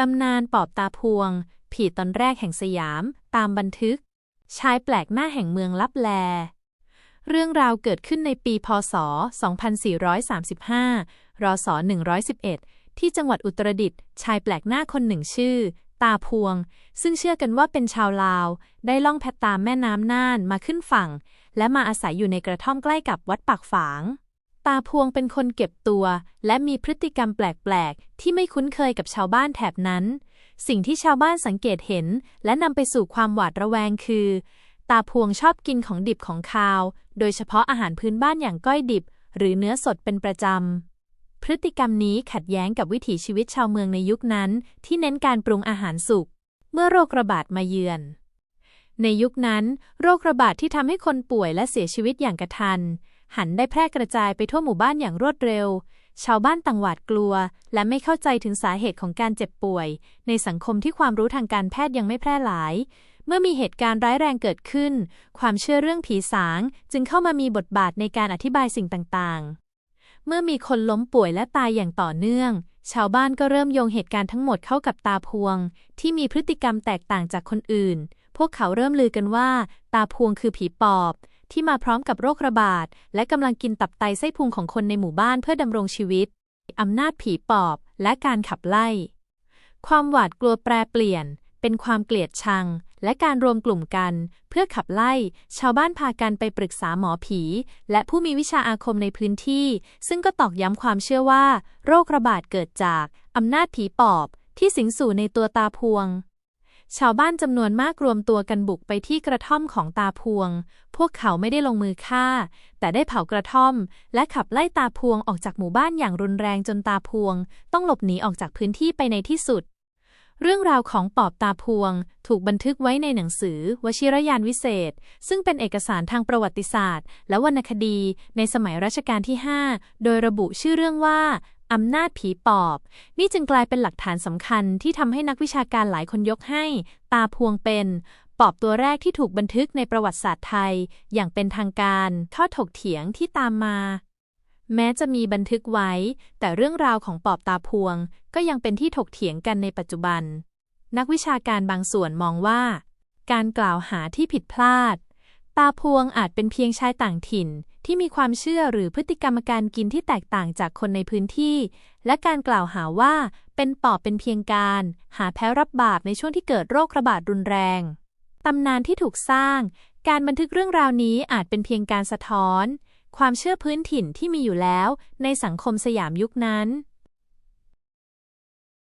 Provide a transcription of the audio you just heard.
ตำนานปอบตาพวง ผีตอนแรกแห่งสยาม ตามบันทึก ชายแปลกหน้าแห่งเมืองลับแล เรื่องราวเกิดขึ้นในปีพศ 2435 รศ 111 ที่จังหวัดอุตรดิตถ์ชายแปลกหน้าคนหนึ่งชื่อ ตาพวง ซึ่งเชื่อกันว่าเป็นชาวลาว ได้ล่องแพตามแม่น้ำน่านมาขึ้นฝั่ง และมาอาศัยอยู่ในกระท่อมใกล้กับวัดปากฝาง ตาพวงเป็นคนเก็บตัว และมีพฤติกรรมแปลกๆ ที่ไม่คุ้นเคยกับชาวบ้านแถบนั้น สิ่งที่ชาวบ้านสังเกตเห็น และนำไปสู่ความหวาดระแวงคือ ตาพวงชอบกินของดิบของคาว โดยเฉพาะอาหารพื้นบ้านอย่างก้อยดิบ หรือเนื้อสดเป็นประจำ พฤติกรรมนี้ขัดแย้งกับวิถีชีวิตชาวเมืองในยุคนั้น ที่เน้นการปรุงอาหารสุก เมื่อโรคระบาดมาเยือน ในยุคนั้น โรคระบาดที่ทำให้คนป่วยและเสียชีวิตอย่างกระทัน หันได้แพร่กระจายไปทั่วหมู่บ้านอย่างรวดเร็ว ชาวบ้านต่างหวาดกลัว และไม่เข้าใจถึงสาเหตุของการเจ็บป่วย ในสังคมที่ความรู้ทางการแพทย์ยังไม่แพร่หลาย เมื่อมีเหตุการณ์ร้ายแรงเกิดขึ้น ความเชื่อเรื่องผีสางจึงเข้ามามีบทบาทในการอธิบายสิ่งต่างๆ เมื่อมีคนล้มป่วยและตายอย่างต่อเนื่อง ชาวบ้านก็เริ่มโยงเหตุการณ์ทั้งหมดเข้ากับตาพวง ที่มีพฤติกรรมแตกต่างจากคนอื่นพวกเขาเริ่มลือกันว่า ตาพวงคือผีปอบ ที่มาพร้อมกับโรคระบาด และกำลังกินตับไตไส้พุงของคนในหมู่บ้านเพื่อดำรงชีวิต อำนาจผีปอบ และการขับไล่ ความหวาดกลัวแปรเปลี่ยน เป็นความเกลียดชัง และการรวมกลุ่มกัน เพื่อขับไล่ ชาวบ้านพากันไปปรึกษาหมอผี และผู้มีวิชาอาคมในพื้นที่ ซึ่งก็ตอกย้ำความเชื่อว่า โรคระบาดเกิดจากอำนาจผีปอบ ที่สิงสู่ในตัวตาพวง ชาวบ้านจำนวนมากรวมตัวกันบุกไปที่กระท่อมของตาพวง พวกเขาไม่ได้ลงมือฆ่า แต่ได้เผากระท่อม และขับไล่ตาพวงออกจากหมู่บ้านอย่างรุนแรงจนตาพวง ต้องหลบหนีออกจากพื้นที่ไปในที่สุด เรื่องราวของปอบตาพวง ถูกบันทึกไว้ในหนังสือ วชิรยานวิเศษ ซึ่งเป็นเอกสารทางประวัติศาสตร์ และวรรณคดี ในสมัยรัชกาลที่ 5 โดยระบุชื่อเรื่องว่า อำนาจผีปอบ นี่จึงกลายเป็นหลักฐานสำคัญที่ทำให้นักวิชาการหลายคนยกให้ ตาพวงเป็นปอบตัวแรกที่ถูกบันทึกในประวัติศาสตร์ไทย อย่างเป็นทางการข้อถกเถียงที่ตามมา แม้จะมีบันทึกไว้ แต่เรื่องราวของปอบตาพวง ก็ยังเป็นที่ถกเถียงกันในปัจจุบัน นักวิชาการบางส่วนมองว่า การกล่าวหาที่ผิดพลาด ตาพวงอาจเป็นเพียงชายต่างถิ่น ที่มีความเชื่อหรือพฤติกรรมการกินที่แตกต่างจากคนในพื้นที่ และการกล่าวหาว่าเป็นปอบเป็นเพียงการ หาแพ้รับบาปในช่วงที่เกิดโรคระบาดรุนแรง ตำนานที่ถูกสร้าง การบันทึกเรื่องราวนี้อาจเป็นเพียงการสะท้อน ความเชื่อพื้นถิ่นที่มีอยู่แล้ว ในสังคมสยามยุคนั้น